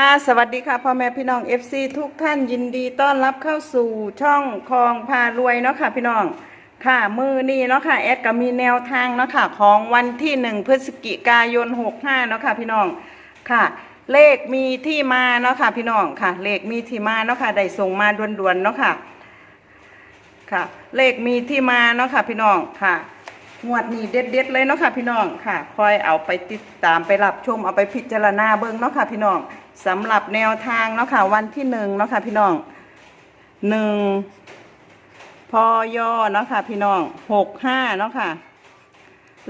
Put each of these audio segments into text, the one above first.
ค่ะสวัสดีค่ะพ่อแม่พี่น้อง FC ทุกท่านยินดีต้อนรับเข้าสู่ช่องคลองพารวยเนาะค่ะพี่น้องค่ะมือนี้เนาะค่ะแอดก็มีแนวทางเนาะค่ะของวันที่หนึ่งพฤศจิกายน 65เนาะค่ะพี่น้องค่ะ เลขมีที่มาเนาะค่ะพี่น้องค่ะ เลขมีที่มาเนาะค่ะได้ส่งมาด่วนๆเนาะค่ะค่ะ เลขมีที่มาเนาะค่ะพี่น้องค่ะงวดนี้เด็ดๆเลยเนาะค่ะพี่น้องค่ะ คอยเอาไปติดตามไปรับชมเอาไปพิจารณาเบิ่งเนาะค่ะพี่น้อง สำหรับแนวทางเนาะค่ะ วันที่หนึ่งเนาะค่ะ พี่น้องหนึ่งพอยอเนาะค่ะ พี่น้องหกห้าเนาะค่ะ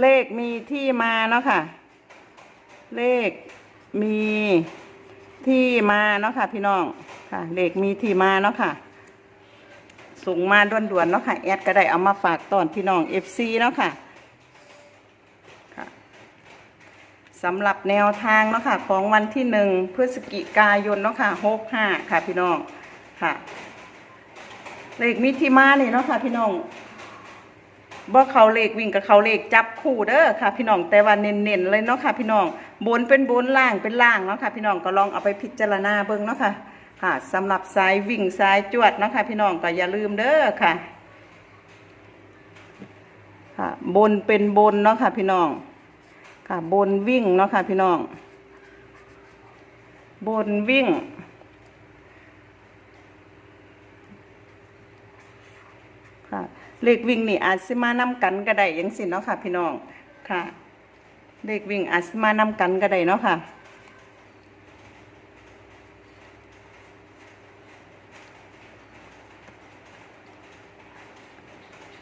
เลขมีที่มาเนาะค่ะ เลขมีที่มาเนาะค่ะ พี่น้องค่ะ เลขมีที่มาเนาะค่ะส่งมาด่วนๆเนาะค่ะแอดก็ได้เอามาฝากตอนพี่น้อง FC เนาะคะค่ะ สำหรับแนวทางเนาะค่ะของวันที่หนึ่งพฤศจิกายนเนาะค่ะหกห้าค่ะพี่น้องค่ะเลขมิทิมาเนี่เนาะค่ะพี่น้องบ่เขาเลขวิ่งกับเขาเลขจับคู่เด้อค่ะ พี่น้องแต่ว่าเน้นๆเลยเนาะค่ะ พี่น้องบนเป็นบนล่างเป็นล่างเนาะค่ะ พี่น้องก็ลองเอาไปพิจารณาเบิ่งเนาะค่ะ ค่ะสำหรับสายวิ่งสายจวดเนาะคะพี่น้องก็อย่าลืมเด้อค่ะ ค่ะ บนเป็นบนเนาะค่ะ พี่น้อง ค่ะบนวิ่งเนาะค่ะพี่น้อง บนวิ่ง ค่ะเลขวิ่งนี่อาจสิมานำกันก็ได้ยังสิเนาะค่ะ พี่น้องค่ะเลขวิ่งอาจสิมานำกันก็ได้เนาะค่ะ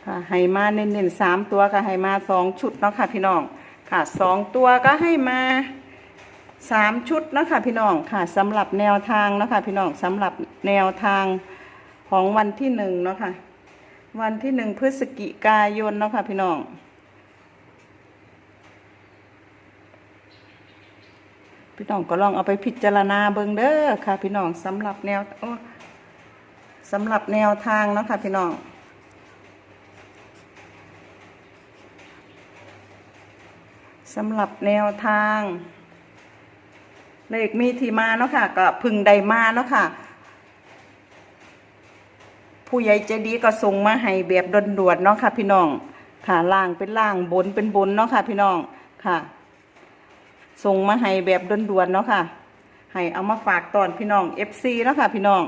ค่ะให้มาเน้นๆสามตัวก็ให้มาสองชุดเนาะค่ะพี่น้อง ค่ะสองตัวก็ให้มาสามชุดนะค่ะพี่น้องค่ะสำหรับแนวทางนะค่ะพี่น้องสำหรับแนวทางของวันที่หนึ่งเนาะค่ะวันที่หนึ่งพฤศจิกายนเนาะค่ะพี่น้องพี่น้องก็ลองเอาไปพิจารณาเบิ่งเด้อค่ะ พี่น้องสำหรับแนวโอสำหรับแนวทางเนาะค่ะพี่น้อง สำหรับแนวทาง เลขมีที่มาเนาะค่ะ ก็พึ่งใดมาเนาะค่ะ ผู้ใหญ่ใจดีก็ส่งมาให้แบบด่วนๆเนาะค่ะ พี่น้องค่ะล่างเป็นล่างบนเป็นบนเนาะค่ะ พี่น้องค่ะส่งมาให้แบบด่วนๆเนาะค่ะ ให้เอามาฝากตอนพี่น้อง FC เนาะค่ะ พี่น้อง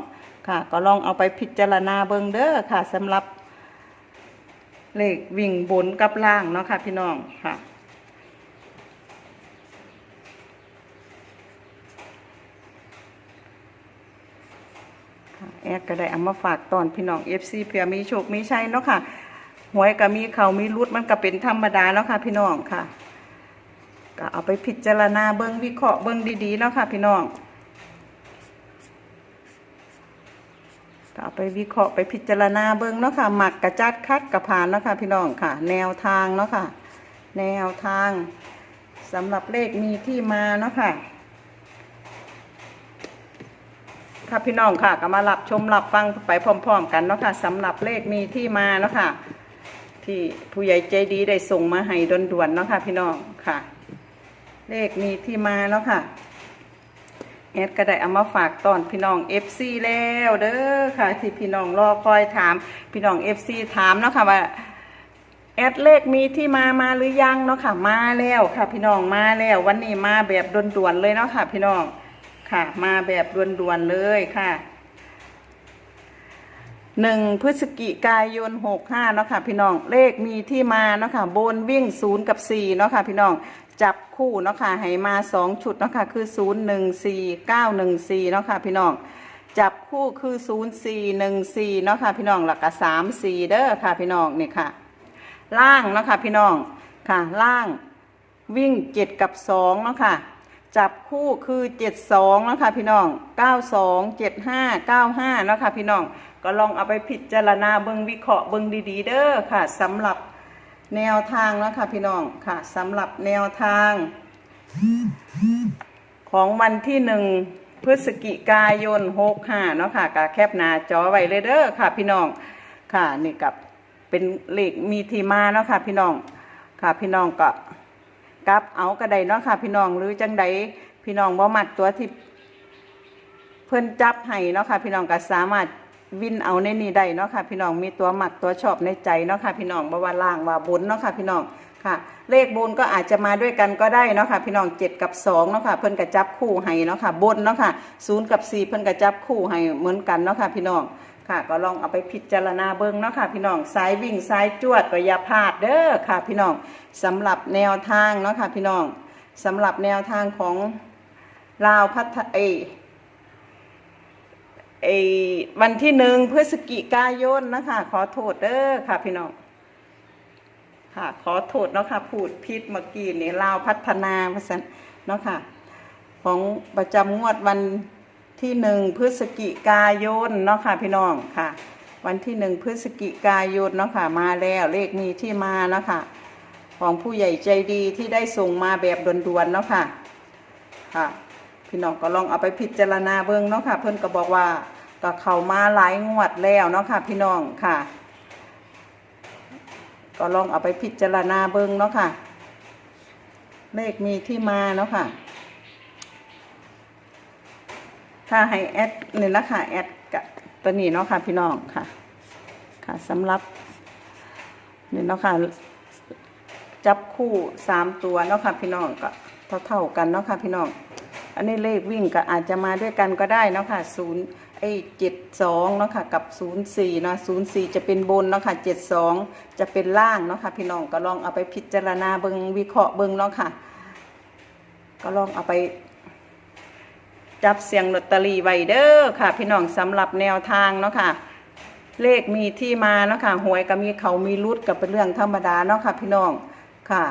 ค่ะ ก็ลองเอาไปพิจารณาเบิ่งเด้อค่ะสำหรับเลขวิ่งบนกับล่างเนาะค่ะ พี่น้องค่ะ แอดก็ได้เอามาฝากตอนพี่น้องเอฟซีเผื่อมีโชคมีชัยเนาะค่ะหวยก็มีเขามีรุดมันก็เป็นธรรมดาเนาะค่ะพี่น้องค่ะ ก็เอาไปพิจารณาเบิ้งวิเคราะห์เบิ้งดีๆเนาะค่ะพี่น้องก็เอาไปวิเคราะห์ไปพิจารณาเบิ้งเนาะค่ะหมักกระจัดคัดกระพานเนาะค่ะพี่น้องค่ะ แนวทางเนาะค่ะ แนวทางสำหรับเลขมีที่มาเนาะค่ะ ค่ะพี่น้องค่ะก็มารับชมรับฟังไปพร้อม ๆ กันเนาะค่ะสำหรับเลขมีที่มาเนาะค่ะ ที่ผู้ใหญ่ใจดีได้ส่งมาให้ด่วนๆเนาะค่ะ พี่น้องค่ะ เลขมีที่มาเนาะค่ะแอดก็ได้เอามาฝากตอนพี่น้อง FC แล้วเด้อค่ะ ที่พี่น้องรอคอยถาม พี่น้อง FC ถามเนาะค่ะว่าแอดเลขมีที่มามาหรือยังเนาะค่ะ มาแล้วค่ะ พี่น้องมาแล้ววันนี้มาแบบด่วนๆเลยเนาะค่ะ พี่น้อง ค่ะ มาแบบด่วนๆเลยค่ะหนึ่งพฤศจิกายนหกห้าเนาะค่ะพี่น้องเลขมีที่มาเนาะค่ะบนวิ่งศูนย์กับสี่เนาะค่ะพี่น้องจับคู่เนาะค่ะให้มาสองชุดเนาะค่ะคือศูนย์หนึ่งสี่เก้าหนึ่งสี่เนาะค่ะพี่น้องจับคู่คือศูนย์สี่หนึ่งสี่เนาะค่ะพี่น้องแล้วก็สามสี่เด้อค่ะพี่น้องนี่ค่ะ ล่างเนาะค่ะพี่น้องค่ะ ล่างวิ่งเจ็ดกับสองเนาะค่ะ จับคู่คือเจ็ดสองนะค่ะพี่น้องเก้าสองเจ็ดห้าเก้าห้านะค่ะพี่น้อง ก็ลองเอาไปพิจารณาเบิงวิเคราะห์เบิงดีๆ เด้อค่ะสำหรับแนวทางนะค่ะพี่น้องค่ะสำหรับแนวทาง ของวันที่หนึ่งพฤศจิกายนหกห้าเนาะค่ะกะแคบหน้าจอไว้เลยเด้อค่ะพี่น้องค่ะนี่กับเป็นเลขมีทีมาเนาะค่ะพี่น้องค่ะพี่น้องก็ กลับเอากระไดเนาะค่ะ พี่น้องหรือจังใดพี่น้องบ่มักตัวที่เพิ่นจับให้เนาะค่ะพี่น้องก็สามารถวินเอาในนี้ได้เนาะค่ะ พี่น้องมีตัวหมักตัวชอบในใจเนาะค่ะ พี่น้องบ่ว่าล่างว่าบนเนาะค่ะ พี่น้องค่ะ เลขบนก็อาจจะมาด้วยกันก็ได้เนาะค่ะ พี่น้อง7กับ2เนาะค่ะ เพิ่นก็จับคู่ให้เนาะค่ะบนเนาะค่ะ0กับ4เพิ่นก็จับคู่ให้เหมือนกันเนาะค่ะ พี่น้อง ค่ะ ก็ลองเอาไปพิจารณาเบิ่งเนาะค่ะพี่น้องสายวิ่งสายจวดก็อย่าพลาดเด้อค่ะ พี่น้องสำหรับแนวทางเนาะค่ะพี่น้องสำหรับแนวทางของลาวพัฒเอไอ้วันที่หนึ่งพฤศจิกายนนะคะ ขอโทษเด้อค่ะพี่น้องค่ะขอโทษเนาะค่ะพูดพิษเมื่อกี้นี่ลาวพัฒนาพสันเนาะค่ะ ของประจำงวดวัน ที่หนึ่งพฤศจิกายนเนาะค่ะพี่น้องค่ะ วันที่หนึ่งพฤศจิกายนเนาะค่ะมาแล้วเลขมีที่มาเนาะค่ะของผู้ใหญ่ใจดีที่ได้ส่งมาแบบด่วนๆเนาะค่ะค่ะพี่น้องก็ลองเอาไปพิจารณาเบิ่งเนาะค่ะ เพิ่นก็บอกว่าก็เข้ามาหลายงวดแล้วเนาะค่ะ พี่น้องค่ะ ก็ลองเอาไปพิจารณาเบิ่งเนาะค่ะ เลขมีที่มาเนาะค่ะ ถ้าให้แอดเนี่ยนะคะแอดกับตัวนี้เนาะค่ะพี่น้องค่ะ ค่ะสำหรับเนี่ยเนาะค่ะจับคู่สามตัวเนาะค่ะพี่น้องก็เท่าเท่าๆกันเนาะค่ะพี่น้องอันนี้เลขวิ่งก็อาจจะมาด้วยกันก็ได้เนาะค่ะศูนย์ไอ้เจ็ดสองเนาะค่ะกับศูนย์สี่เนาะศูนย์สี่จะเป็นบนเนาะค่ะเจ็ดสองจะเป็นล่างเนาะค่ะพี่น้องก็ลองเอาไปพิจารณาเบิงวิเคราะห์เบิงเนาะค่ะ ก็ลองเอาไป จับเสียงลอตเตอรี่ไวเด้อค่ะ พี่น้องสำหรับแนวทางเนาะค่ะ เลขมีที่มาเนาะค่ะหวยก็มีเขามีรุดก็เป็นเรื่องธรรมดาเนาะค่ะ พี่น้องค่ะ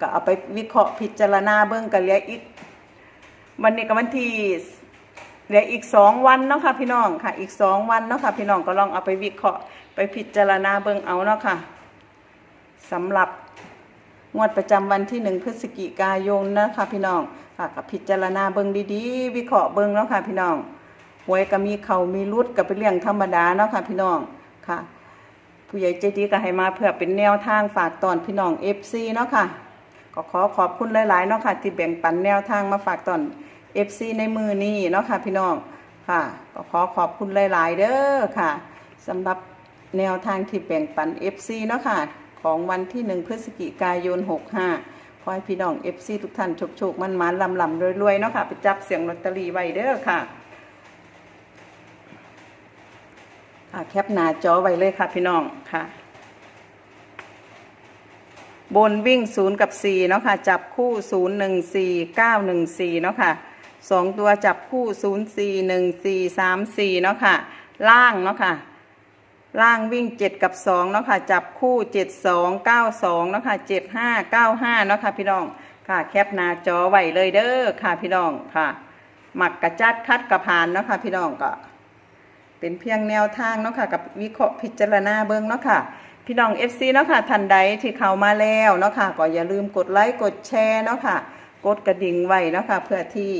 ก็เอาไปวิเคราะห์พิจารณาเบิ่งกันเหลืออีก วันนี้ก็วันที่เหลืออีกสองวันเนาะค่ะ พี่น้องค่ะ อีกสองวันเนาะค่ะ พี่น้องก็ลองเอาไปวิเคราะห์ไปพิจารณาเบิ่งเอาเนาะค่ะสำหรับงวดประจำวันที่หนึ่งพฤศจิกายนนะคะพี่น้อง ค่ะกับพิจารณาเบิ่งดีๆ วิเคราะห์เบิ่งเนาะค่ะพี่น้องหวยก็มีเขามีรุดก็เป็นเรื่องธรรมดาเนาะค่ะพี่น้องค่ะ ผู้ใหญ่ใจดีก็ให้มาเพื่อเป็นแนวทางฝากตอนพี่น้อง FC เนาะค่ะก็ขอขอบคุณหลายๆเนาะค่ะที่แบ่งปันแนวทางมาฝากตอน FC ในมือนี้เนาะค่ะพี่น้องค่ะก็ขอขอบคุณหลาย ๆ เด้อค่ะสำหรับแนวทางที่แบ่งปัน FC เนาะค่ะ ของวันที่หนึ่งพฤศจิกายน 65 ขอให้พี่น้อง FC ทุกท่านโชคๆมันมันลำลำรวยๆเนาะค่ะ ไปจับเสียงลอตเตอรี่ไว้เด้อค่ะค่ะแคปหน้าจอไว้เลยค่ะพี่น้องค่ะ บนวิ่ง0กับ4เนาะค่ะ จับคู่0 1 4 9 1 4เก้าหนึ่งสี่เนาะค่ะสองตัวจับคู่0 4 1 4 3 4เนาะค่ะ ล่างเนาะค่ะ ล่างวิ่ง 7 กับ2เนาะค่ะ จับคู่ 7 2 9 2เนาะค่ะ 7 5 9 5เนาะค่ะพี่น้องค่ะแคปหน้าจอไว้เลยเด้อค่ะพี่น้องค่ะหมักกระจัดคัดกระพานเนาะค่ะพี่น้องก็เป็นเพียงแนวทางเนาะค่ะกับวิเคราะห์พิจารณาเบิ่งเนาะค่ะพี่น้อง FC เนาะค่ะท่านใดที่เข้ามาแล้วเนาะค่ะก็อย่าลืมกดไลค์กดแชร์เนาะค่ะกดกระดิ่งไว้เนาะค่ะเพื่อที่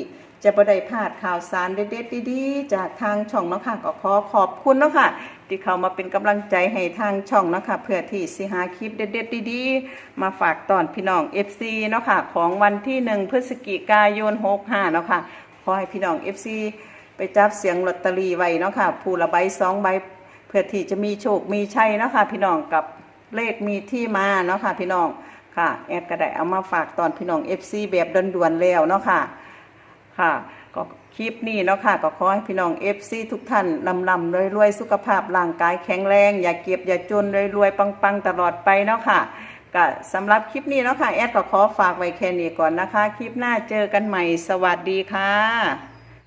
จะบ่ได้พลาดข่าวสารเด็ดๆดีๆจากทางช่องเนาะค่ะก็ขอขอบคุณเนาะค่ะ ที่เข้ามาเป็นกำลังใจให้ทางช่องเนาะค่ะเพื่อที่สิหาคลิปเด็ดๆดีๆ มาฝากตอนพี่น้อง FC เนาะค่ะของวันที่หนึ่งพฤศจิกายน65เนาะค่ะขอให้พี่น้อง FC ไปจับเสียงลอตเตอรี่ไว้เนาะค่ะผู้ละใบสองใบเพื่อที่จะมีโชคมีชัยเนาะค่ะพี่น้องกับเลขมีที่มาเนาะค่ะพี่น้องค่ะแอดก็ได้เอามาฝากตอนพี่น้อง FC แบบด่วนๆแล้วเนาะค่ะค่ะ ก็คลิปนี้เนาะค่ะ ก็ขอให้พี่น้องเอฟซีทุกท่านลำลำรวยรวยๆสุขภาพร่างกายแข็งแรง อย่าเก็บอย่าจนรวยรวยๆปังๆตลอดไปเนาะค่ะก็สำหรับคลิปนี้เนาะค่ะแอดก็ขอฝากไว้แค่นี้ก่อนนะคะ คลิปหน้าเจอกันใหม่สวัสดีค่ะ